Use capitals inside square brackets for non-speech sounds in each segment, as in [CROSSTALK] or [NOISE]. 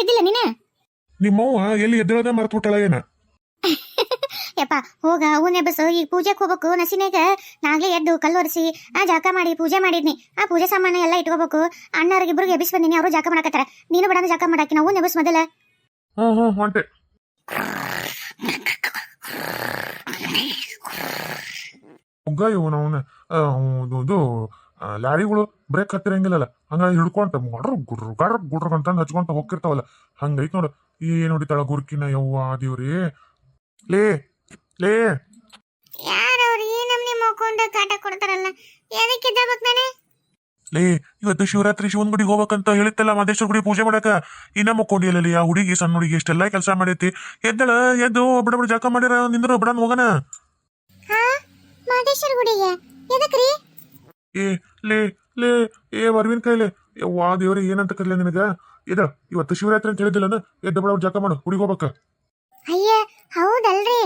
ಇದ್ದಿಲ್ಲ ನೀನ? ನಿಮ್ಮವ್ವ ಎಲ್ಲಿ ಎದ್ದೇಳದ ಮರ್ತು ಬಿಟ್ಟಳ ಏನ? [LAUGHS] ಯಪ್ಪ ಹೋಗ ಹೂನೆ ಬಸ್ ಈಗ ಪೂಜೆಗೆ ಹೋಗ್ಬೇಕು ನಸಿನಾಗ ನಾಗ್ಲೇ ಎದ್ದು ಕಲ್ಲು ಒರೆಸಿ ಆ ಜಾಕ ಮಾಡಿ ಪೂಜೆ ಮಾಡಿದ್ನಿ. ಆ ಪೂಜೆ ಸಾಮಾನು ಎಲ್ಲ ಇಟ್ಕೋಬೇಕು. ಅಣ್ಣವ್ರಿಗಿಬ್ರಿಗೆ ಎಬ್ಬಿಸಿ ಬಂದಿನಿ ಅವರು ಜಾಕ ಮಾಡಕತ್ತಾರ. ನೀನು ಬಿಡಂದ ಜಾಕ ಮಾಡಾಕಿ ನಾವು ನೆಬಸ್ ಮೊದಲ. ಹ್ಞೂ ಹ್ಞೂ ಹೊಂಟೆ ಇವನು ಅವನ ಇದು ಲಾರಿಗಳು ಬ್ರೇಕ್ ಹತ್ತಿರಂಗಿಲ್ಲಲ್ಲ. ಹಂಗಾಗಿ ಹಿಡ್ಕೊಂತ ಮಾಡ್ರ ಗುಡ್ರು ಗಡ್ರ ಗುಡ್ರ ಅಂತಂದು ಹಚ್ಕೊಂತ ಹೋಗಿರ್ತಾವಲ್ಲ ಹಂಗೈತ್ ನೋಡು. ಏನ್ ಹೊಡಿತಾಳ ಗುರ್ಕಿನ ಯವ್ವ ದೇವ್ರಿ. ಲೇ ಲೇ. ಲೇ ಇವತ್ತು ಶಿವರಾತ್ರಿ ಶಿವನ್ ಗುಡಿಗೆ ಹೋಗ್ಬೇಕಂತ ಹೇಳಿತ್ತಲ್ಲ ಮಾದೇಶ್ವರ ಗುಡಿ ಪೂಜೆ ಮಾಡಕ. ಇನ್ನ ಮುಕ್ಕೊಂಡಿಯಲ್ಲಿ ಆ ಹುಡುಗಿ ಸಣ್ಣ ಹುಡುಗಿ ಇಷ್ಟೆಲ್ಲ ಕೆಲಸ ಮಾಡೈತಿ. ಎದ್ದಳ ಎದ್ದು ಬಿಡ ಬಿಡ ಜಾಕ ಮಾಡಿರ ನಿಂದ್ರು ಬಡ ಹೋಗನ. ಮಾದೇಶ್ವರ ಗುಡಿಗೆ? ಎದಕ್ರಿ? ಏ ಲೇ ಲೇ ಏ ಅರವಿಂದ್ ಕೈಲೆ. ವಾ ದೇವ್ರಿ ಏನಂತ ಕರ್ಲ ನಿನಗ? ಇದ ಇವತ್ತು ಶಿವರಾತ್ರಿ ಅಂತ ಹೇಳಿದಿಲ್ಲನ ಎದ್ದ ಬಡ ಜಾಕ ಮಾಡು ಹುಡುಗಿ ಹೋಗ್ಬೇಕ. ಅಯ್ಯ ಹೌದಲ್ರಿ.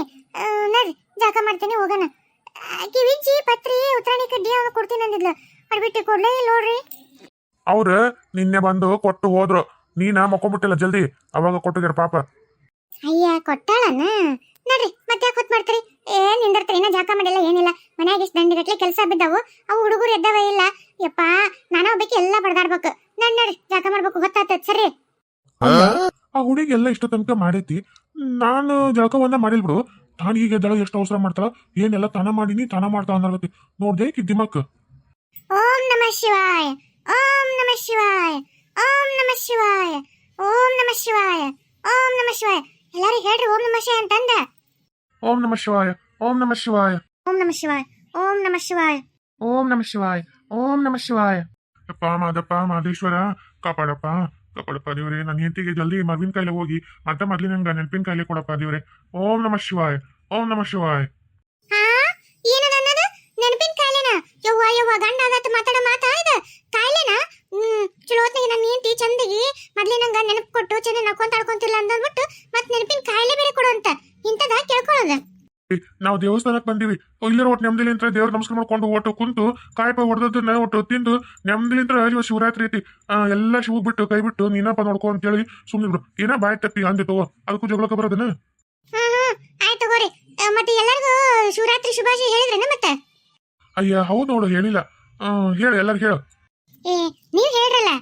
ನಡ್ರಿ ಜಾಕ ಮಾಡ್ತೇನೆ ಹೋಗೋಣ. ವಿಜ್ಜಿ ಪತ್ರಿ ಉತ್ತರಾಣಿ ಕಡ್ಡಿ ಅವಾಗ ಕೊಡ್ತೀನಿ ಅಂದಿದ್ಲ. ಮಾಡ್ಬಿಟ್ಟು ಕೊಡ್ಲೇ ಇಲ್ಲ ನೋಡ್ರಿ. ಅವ್ರ ನಿನ್ನೆ ಬಂದು ಕೊಟ್ಟು ಹೋದ್ರು. ನೀನ ಮಕ್ಕೊಂಬಿಟ್ಟಿಲ್ಲ ಜಲ್ದಿ. ಅವಾಗ ಕೊಟ್ಟಿದ್ರು ಪಾಪ. ಅಯ್ಯ ಕೊಟ್ಟಾಳನ್ನ ನಡ್ರಿ ಮತ್ತೆ ಯಾಕೆ ಹೊತ್ತು ಮಾಡ್ತೀರಿ? ಏನ್ ನಿಂದಿರ್ತೀರಿ ಇನ್ನ ಜಾಕ ಮಾಡಿಲ್ಲ ಏನಿಲ್ಲ. ಮನ್ಯಾಗ ಇಷ್ಟು ದಂಡಿಗಟ್ಲೆ ಕೆಲಸ ಬಿದ್ದಾವು. ಅವು ಹುಡುಗರು ಎದ್ದವ ಇಲ್ಲ. ಯಪ್ಪ ನಾನು ಒಬ್ಬಕ್ಕೆ ಎಲ್ಲ ಬಡದಾಡ್ಬೇಕು. ನಡ್ ನಡ್ರಿ ಜಾಕ ಮಾಡ್ಬೇಕು ಹೊತ್ತಾತ ಸರಿ? ಆ ಹುಡುಗಿ ಎಲ್ಲ ಇಷ್ಟು ತನಕ ಮಾಡೈತಿ. ನಾನು ಜಳಕ ಒಂದ ಮಾಡಿಲ್ ಬಿಡು. ತಾನು ಈಗ ಎದ್ದಾಳ ಎಷ್ಟು ಅವಸರ ಮಾಡ್ತಾಳ? ಏನೆಲ್ಲ ತನ ಮಾಡೀನಿ ತನ ಮಾಡ್ತಾ ಅನ್ನೋತಿ ನೋಡ್ದೆ ದಿಮಕ್. ಓಂ ನಮ ಶಿವಾಯ ಓಂ ನಮ ಶಿವಾಯ ಓಂ ನಮ ಶಿವಾಯ ಓಂ ನಮ ಶಿವಾಯ ಓಂ ನಮ ಶಿವಾಯ. ಎಲ್ಲಾರು ಹೇಳ್ರಿ ಓಂ ನಮಃ ಶಿವಾಯ ಅಂತಂದ. ಓಂ ನಮಃ ಶಿವಾಯ ಓಂ ನಮಃ ಶಿವಾಯ. ಓಂ ನಮಃ ಶಿವಾಯ ಓಂ ನಮಃ ಶಿವಾಯ. ಓಂ ನಮಃ ಶಿವಾಯ ಓಂ ನಮ ಶಿವಾಯ. ಅಪ್ಪ ಮಾದಪ್ಪ ಮಾದೇಶ್ವರ ಕಾಪಾಡಪ್ಪ. ಕಾಪಾಡಪ್ಪ ದೇವ್ರೆ ನನ್ನ ಹೆಂಡತಿಗೆ ಜಲ್ದಿ ಮರ್ವಿನ ಕಾಯಿಲೆ ಹೋಗಿ ಮತ್ತೆ ಮೊದ್ಲಿನಂಗ ನೆನಪಿನ ಕಾಯಿಲೆ ಕೊಡಪ್ಪ ದೇವ್ರೆ. ಓಂ ನಮಃ ಶಿವಾಯ ಓಂ ನಮ ಶಿವಾಯ ಹಾ ಏನದ ಅನ್ನದ ನೆನಪಿನ ಕಾಯಿಲೆನ ಯವ್ವ ಯವ್ವ ಗಂಡ ಆದತ್ ಮಾತಾಡ ಮಾತಾ ಇದ ಕಾಯಿಲೆನ ಹ್ಮ್ ಚಲೋ ಹೊತ್ತಿಗೆ ನನ್ನ ಹೆಂಡತಿ ಚಂದಗಿ ಮೊದ್ಲಿನಂಗ ನೆನಪು ಕೊಟ್ಟು ಚಂದ ನಕ್ಕೊಂತ ಆಡ್ಕೊಂತಿಲ್ಲ ಅಂದ್ಬಿಟ್ಟು ಮತ್ ನೆನಪಿನ ಕಾಯಿಲೆ ಬೇರೆ ಕೊಡು ಅಂತ ಕೇಳ್ಕೊಳ್ಳೋದ ನಾವು ದೇವಸ್ಥಾನಕ್ಕೆ ಬಂದೀವಿ. ಇಲ್ಲರ ಒಟ್ಟು ನೆಮ್ಮದಿಲಿಂತ್ರ ದೇವ್ರ ನಮಸ್ಕಾರ ಮಾಡ್ಕೊಂಡು ಒಟ್ಟು ಕುಂತು ಕಾಯಿಪ ಹೊಡೆದನ್ನ ಒಟ್ಟು ತಿಂದು ನೆಮ್ಮದಿಲಿಂತ್ರ ಇವತ್ತು ಶಿವರಾತ್ರಿ ಐತಿ. ಎಲ್ಲ ಶಿವ ಬಿಟ್ಟು ಕೈ ಬಿಟ್ಟು ನೀನಪ್ಪ ನೋಡ್ಕೊ ಅಂತ ಹೇಳಿ ಸುಮ್ಮನೆ ಬಿಡು ಏನ ಬಾಯ್ ತಪ್ಪಿ ಅಂದೆ ತಗೋ. ಅದಕ್ಕೂ ಜಗಳಕ್ಕೆ ಬರೋದನ್ನ ಆಯ್ತು ತಗೋರಿ. ಮತ್ತೆ ಎಲ್ಲರಿಗೂ ಶಿವರಾತ್ರಿ ಶುಭಾಶಯ ಹೇಳಿದ್ರೇನ ಮತ್ತೆ? ಅಯ್ಯ ಹೌದು ನೋಡು ಹೇಳಿಲ್ಲ. ಹೇಳು ಎಲ್ಲರಿಗೂ ಹೇಳು. ಏ ನೀವ್ ಹೇಳ್ರಲ್ಲ.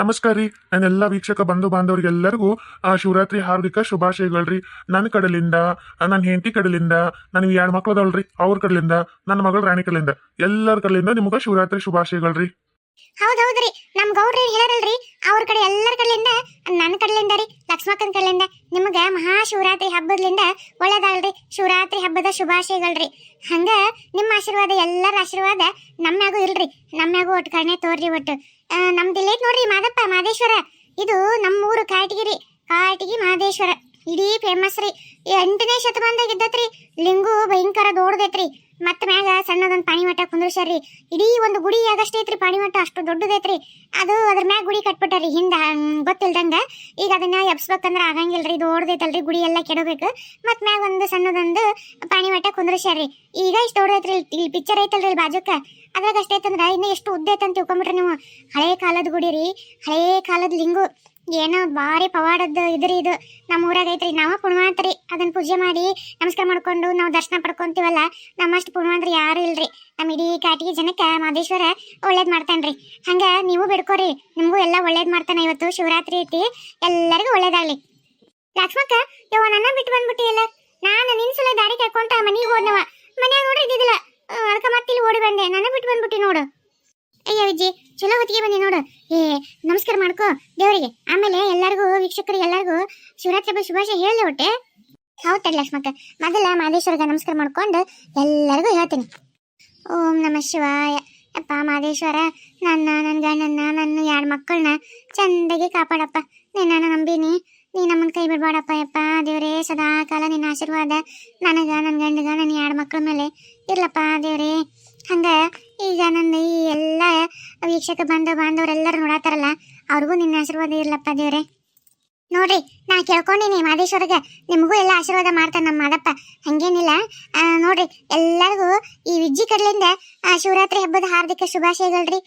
ನಮಸ್ಕಾರ ರೀ. ನನ್ನೆಲ್ಲ ವೀಕ್ಷಕ ಬಂಧು ಬಾಂಧವರಿಗೆಲ್ಲರಿಗೂ ಆ ಶಿವರಾತ್ರಿ ಹಾರ್ದಿಕ ಶುಭಾಶಯಗಳ್ರಿ. ನನ್ನ ಕಡಲಿಂದ, ನನ್ನ ಹೆಂಡತಿ ಕಡಲಿಂದ ನನಗೆ ಎರಡು ಮಕ್ಳು ಅದಾವಲ್ರಿ ಅವ್ರ ಕಡಲಿಂದ, ನನ್ನ ಮಗಳ ರಾಣಿ ಕಡಲಿಂದ, ಎಲ್ಲರ ಕಡಲಿಂದ ನಿಮ್ಗೆ ಶಿವರಾತ್ರಿ ಶುಭಾಶಯಗಳ್ರಿ. ಹೌದ್ ಹೌದ್ರಿ ನಮ್ ಗೌಡ್ರಿ ಹೇಳಲ್ರಿ ಅವ್ರ ಕಡೆ ಎಲ್ಲರ ಕಡೆಯಿಂದ ನನ್ನ ಕಡೆಯಿಂದ ರೀ ಲಕ್ಷ್ಮಕ್ಕನ ಕಡೆಯಿಂದ ನಿಮಗ ಮಹಾಶಿವರಾತ್ರಿ ಹಬ್ಬದ್ಲಿಂದ ಒಳ್ಳೇದಾಗಲ್ರಿ ಶಿವರಾತ್ರಿ ಹಬ್ಬದ ಶುಭಾಶಯಗಳ್ರಿ. ಹಂಗ ನಿಮ್ಮ ಆಶೀರ್ವಾದ ಎಲ್ಲರ ಆಶೀರ್ವಾದ ನಮ್ಮ್ಯಾಗೂ ಇಲ್ರಿ. ನಮ್ಮ್ಯಾಗೂ ಒಟ್ಟು ಕರ್ಣೆ ತೋರ್ರಿ ಒಟ್ಟು. ಆ, ನಮ್ದು ಇಲ್ಲೈತ್ ನೋಡ್ರಿ ಮಾದಪ್ಪ ಮಾದೇಶ್ವರ. ಇದು ನಮ್ಮೂರು ಕಾಟಗಿರಿ ಕಾಟಗಿ ಮಹದೇಶ್ವರ ಇಡೀ ಫೇಮಸ್ ರೀ. ಎಂಟನೇ ಶತಮಾನದಾಗ ಇದ್ದತ್ರಿ ಲಿಂಗು ಭಯಂಕರ ದೊಡ್ಡದೈತ್ರಿ. ಮತ್ತ ಮ್ಯಾಗ ಸಣ್ಣದೊಂದು ಪಾಣಿಮಠ ಕುಂದ್ರಸ್ಯಾರ್ರಿ. ಇಡೀ ಒಂದು ಗುಡಿ ಆಗಷ್ಟೇ ಐತ್ರಿ ಪಾಣಿಮಠ, ಅಷ್ಟು ದೊಡ್ಡದೈತ್ರಿ ಅದು ಅದ್ರ ಮ್ಯಾಗ ಗುಡಿ ಕಟ್ಬಿಟ್ಟಾರಿ ಹಿಂದ ಗೊತ್ತಿಲ್ದಂಗ. ಈಗ ಅದನ್ನ ಎಬ್ಸ್ಬೇಕಂದ್ರ ಆಗಂಗಿಲ್ರಿ, ದೊಡ್ಡದೈತಲ್ರಿ ಗುಡಿ ಎಲ್ಲ ಕೆಡಬೇಕು. ಮತ್ ಮ್ಯಾಗ ಒಂದು ಸಣ್ಣದೊಂದು ಪಾಣಿಮಠ ಕುಂದ್ರಸ್ಯಾರ್ರಿ. ಈಗ ಇಷ್ಟು ದೊಡ್ಡದೈತ್ರಿ ಇಲ್ಲಿ ಪಿಕ್ಚರ್ ಐತಲ್ರಿ ಬಾಜುಕ ಅದ್ರಾಗ ಅಷ್ಟೈತಂದ್ರ ಇನ್ನು ಎಷ್ಟು ಉದ್ದ ಐತಂತ ತಿಳ್ಕೊಂಬಿಟ್ರಿ ನೀವು. ಹಳೆ ಕಾಲದ ಗುಡಿ ರೀ ಹಳೆ ಕಾಲದ ಲಿಂಗು. ಏನೋ ಭಾರಿ ಪವಾಡದ್ದು ಇದ್ರಿ ಇದು. ನಮ್ಮ ಊರಾಗ ಐತ್ರಿ, ನಾವ ಪುಣ್ಯವಂತರಿ ಅದನ್ನ ಪೂಜೆ ಮಾಡಿ ನಮಸ್ಕಾರ ಮಾಡ್ಕೊಂಡು ನಾವು ದರ್ಶನ ಪಡ್ಕೊಂತೀವಲ್ಲ, ನಮ್ಮಷ್ಟು ಪುಣ್ಯವಂತರು ಯಾರು ಇಲ್ರಿ. ನಮ್ಮ ಇಡೀ ಕಾಟಿಗೆ ಜನಕ್ಕೆ ಮಾದೇಶ್ವರ ಒಳ್ಳೇದ್ ಮಾಡ್ತಾನ್ರಿ. ಹಂಗ ನೀವು ಬಿಡ್ಕೋರಿ, ನಿಮಗೂ ಎಲ್ಲ ಒಳ್ಳೇದ್ ಮಾಡ್ತಾನೆ ಇವತ್ತು ಶಿವರಾತ್ರಿ ಐತಿ. ಎಲ್ಲರಿಗೂ ಒಳ್ಳೇದಾಗ್ಲಿ. ಲಕ್ಷ್ಮಕ್ಕ, ಯವ್ವ ನನ್ನ ಬಿಟ್ಟು ಬಂದ್ಬಿಟ್ಟಿಯಲ್ಲ. ನಾನು ನಿನ್ ಸಲ ದಾರಿ ಕರ್ಕೊಂತ ಮನಿಗೆ ಹೋದ್ನವ. ಮನ್ಯಾಗ ನೋಡ್ರಿ ಇದ್ದಿದ್ದಿಲ್ಲ. ಅದಕ್ಕೆ ಮತ್ತಿಲ್ಲಿ ಓಡಿ ಬಂದೆ. ನನ್ನ ಬಿಟ್ಟು ಬಂದ್ಬಿಟ್ಟಿ ನೋಡು. ಅಯ್ಯ ವಿಜ್ಜಿ ಚಲೋ ಹೊತ್ತಿಗೆ ಬಂದಿ ನೋಡು. ಏ, ನಮಸ್ಕಾರ ಮಾಡ್ಕೋ, ದೇವರಿಗೆ. ಆಮೇಲೆ ಎಲ್ಲರಿಗೂ, ವೀಕ್ಷಕರಿಗೆ ಎಲ್ಲರಿಗೂ ಶಿವರಾತ್ರಿ ಹಬ್ಬ ಶುಭಾಶಯ ಹೇಳಿ ಹೊಟ್ಟೆ. ಹೌದ್ ಲಕ್ಷ್ಮಕ್ಕ. ಮೊದಲ ಮಾದೇಶ್ವರಿಗೆ ನಮಸ್ಕಾರ ಮಾಡ್ಕೊಂಡು ಎಲ್ಲರಿಗೂ ಹೇಳ್ತೀನಿ. ಓಂ ನಮ ಶಿವಾಯ. ಅಪ್ಪ ಮಾದೇಶ್ವರ ನನ್ನ ನನ್ನ ಗಂಡನ್ನ, ನನ್ನ ಎರಡು ಮಕ್ಕಳನ್ನ ಚಂದಾಗಿ ಕಾಪಾಡಪ್ಪ. ನಿನ್ನ ನಂಬಿನಿ. ನೀ ನಮ್ಮನ್ನ ಕೈ ಬಿಡ್ಬೇಡಪ್ಪ ಯಪ್ಪ. ದೇವ್ರೇ ಸದಾ ಕಾಲ ನಿನ್ನ ಆಶೀರ್ವಾದ. ನನಗ ನನ್ನ ಗಂಡಗ, ನನ್ನ ಎರಡು ಮಕ್ಕಳ ಮೇಲೆ ಇರ್ಲಪ್ಪ ದೇವ್ರೇ. ಹಂಗ ಈಗ ನನ್ನ ಈ ಎಲ್ಲ ವೀಕ್ಷಕ ಬಂಧು ಬಾಂಧವರೆಲ್ಲರೂ ನೋಡತ್ತಾರಲ್ಲ ಅವ್ರಿಗೂ ನಿನ್ನ ಆಶೀರ್ವಾದ ಇರ್ಲಪ್ಪ ದೇವ್ರೆ. ನೋಡ್ರಿ, ನಾ ಕೇಳ್ಕೊಂಡಿನಿ ಮಾದೇಶ್ವರಿಗೆ. ನಿಮಗೂ ಎಲ್ಲ ಆಶೀರ್ವಾದ ಮಾಡ್ತಾನೆ ನಮ್ಮ ಮಾದಪ್ಪ. ಹಂಗೇನಿಲ್ಲ. ನೋಡ್ರಿ, ಎಲ್ಲರಿಗೂ ಈ ವಿಜ್ಜಿ ಕಡ್ಲಿಂದ ಶಿವರಾತ್ರಿ ಹಬ್ಬದ ಹಾರ್ದಿಕ ಶುಭಾಶಯಗಳ್ರಿ.